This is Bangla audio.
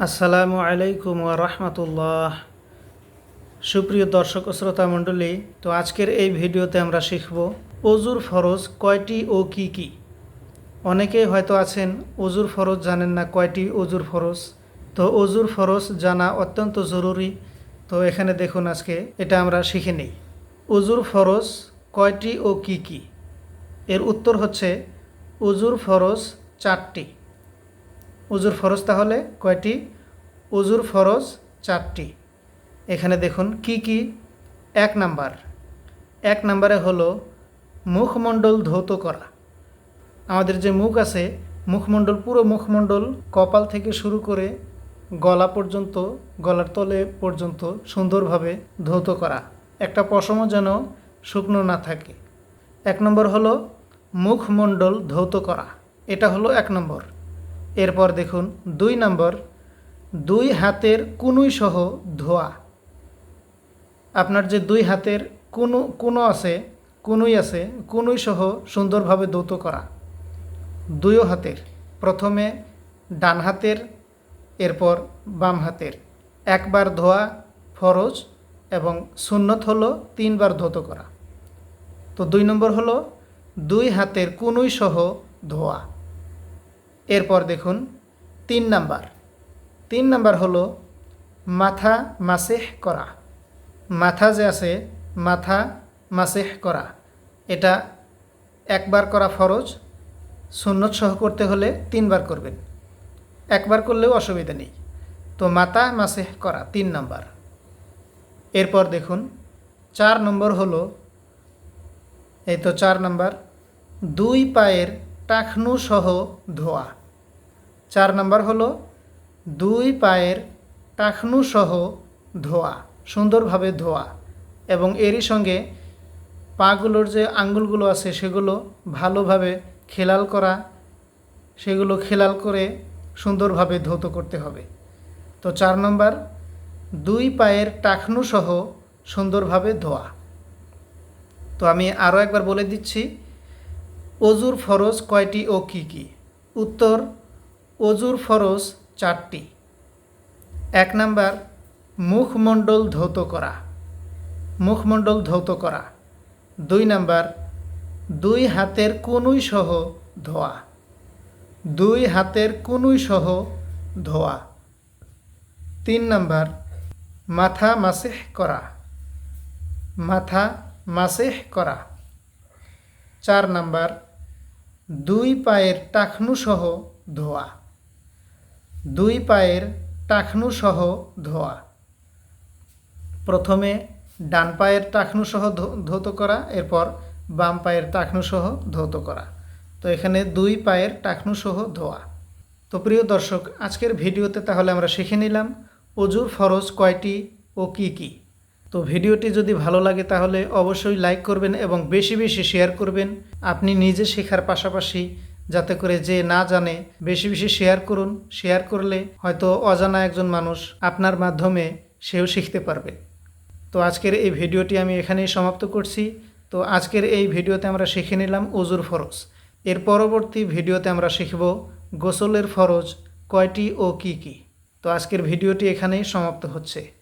আসসালামু আলাইকুম ওয়া রাহমাতুল্লাহ। সুপ্রিয় দর্শক শ্রোতা মণ্ডলী, তো আজকের এই ভিডিওতে আমরা শিখব অজুর ফরজ কয়টি ও কি কি। অনেকেই হয়তো আছেন অজুর ফরজ জানেন না কয়টি অজুর ফরজ। তো অজুর ফরজ জানা অত্যন্ত জরুরি। তো এখানে দেখুন আজকে এটা আমরা শিখে নিই। অজুর ফরজ কয়টি ও কি কি? এর উত্তর হচ্ছে অজুর ফরজ চারটি। উজুর ফরজ তাহলে? কয়টি? উজুর ফরজ চারটি। এখানে দেখুন কি কি? এক নাম্বার। এক নাম্বারে হলো মুখমণ্ডল ধৌত করা। আমাদের যে মুখ আছে, মুখমণ্ডল, পুরো মুখমণ্ডল কপাল থেকে শুরু করে গলা পর্যন্ত, গলার তলে পর্যন্ত সুন্দরভাবে ধৌত করা। একটা পশমও যেন শুকনো না থাকে। এক নম্বর হলো মুখমণ্ডল ধৌত করা। এটা হলো এক নম্বর। এরপর দেখুন, দুই নম্বর, দুই হাতের কুনুই সহ ধোয়া। আপনার যে দুই হাতের কুনু, কুনো আছে, কুনুই আছে, কুনুই সহ সুন্দরভাবে ধৌত করা। দুইও হাতের, প্রথমে ডান হাতের, এরপর বাম হাতের। একবার ধোয়া ফরজ এবং সুন্নত হলো তিনবার ধৌত করা। তো দুই নম্বর হলো, দুই হাতের কুনুই সহ ধোয়া। এরপর দেখুন তিন নাম্বার। তিন নাম্বার হলো মাথা মাসেহ করা। মাথা যে আছে, মাথা মাসেহ করা, এটা একবার করা ফরজ, সুন্নত সহ করতে হলে তিনবার করবেন। একবার করলেও অসুবিধা নেই। তো মাথা মাসেহ করা, তিন নাম্বার। এরপর দেখুন চার নম্বর হলো, এই তো চার নাম্বার, দুই পায়ের টাকনু সহ ধোয়া। চার নাম্বার হলো, দুই পায়ের টাকনু সহ ধোয়া, সুন্দরভাবে ধোয়া এবং এরই সঙ্গে পাগুলোর যে আঙ্গুলগুলো আছে সেগুলো ভালোভাবে খেলাল করা, সেগুলো খেলাল করে সুন্দরভাবে ধৌত করতে হবে। তো চার নম্বর, দুই পায়ের টাকনু সহ সুন্দরভাবে ধোয়া। তো আমি আরও একবার বলে দিচ্ছি অজুর ফরজ কয়টি ও কি কি? উত্তর, অজুর ফরজ চারটি। এক নাম্বার, মুখমণ্ডল ধৌত করা। মুখমণ্ডল ধৌত করা। দুই নাম্বার, দুই হাতের কনুই সহ ধোয়া। দুই হাতের কনুই সহ ধোয়া। তিন নাম্বার, মাথা মাসেহ করা। মাথা মাসেহ করা। চার নাম্বার দুই পায়ের টাকনু সহ ধোয়া। দুই পায়ের টাকনু সহ ধোয়া। প্রথমে ডান পায়ের টাকনু সহ ধৌ- ধৌত করা, এরপর বাম পায়ের টাকনু সহ ধৌত করা। তো এখানে দুই পায়ের টাকনু সহ ধোয়া। তো প্রিয় দর্শক, আজকের ভিডিওতে তাহলে আমরা শিখে নিলাম অজুর ফরজ কয়টি ও কি কি? তো ভিডিওটি যদি ভালো লাগে তাহলে অবশ্যই লাইক করবেন এবং বেশি বেশি শেয়ার করবেন। আপনি নিজে শেখার পাশাপাশি যাতে করে যে না জানে, বেশি বেশি শেয়ার করুন। শেয়ার করলে হয়তো অজানা একজন মানুষ আপনার মাধ্যমে সেও শিখতে পারবে। তো আজকের এই ভিডিওটি আমি এখানেই সমাপ্ত করছি। তো আজকের এই ভিডিওতে আমরা শিখে নিলাম অজুর ফরজ। এর পরবর্তী ভিডিওতে আমরা শিখব গোসলের ফরজ কয়টি ও কি কি। তো আজকের ভিডিওটি এখানেই সমাপ্ত হচ্ছে।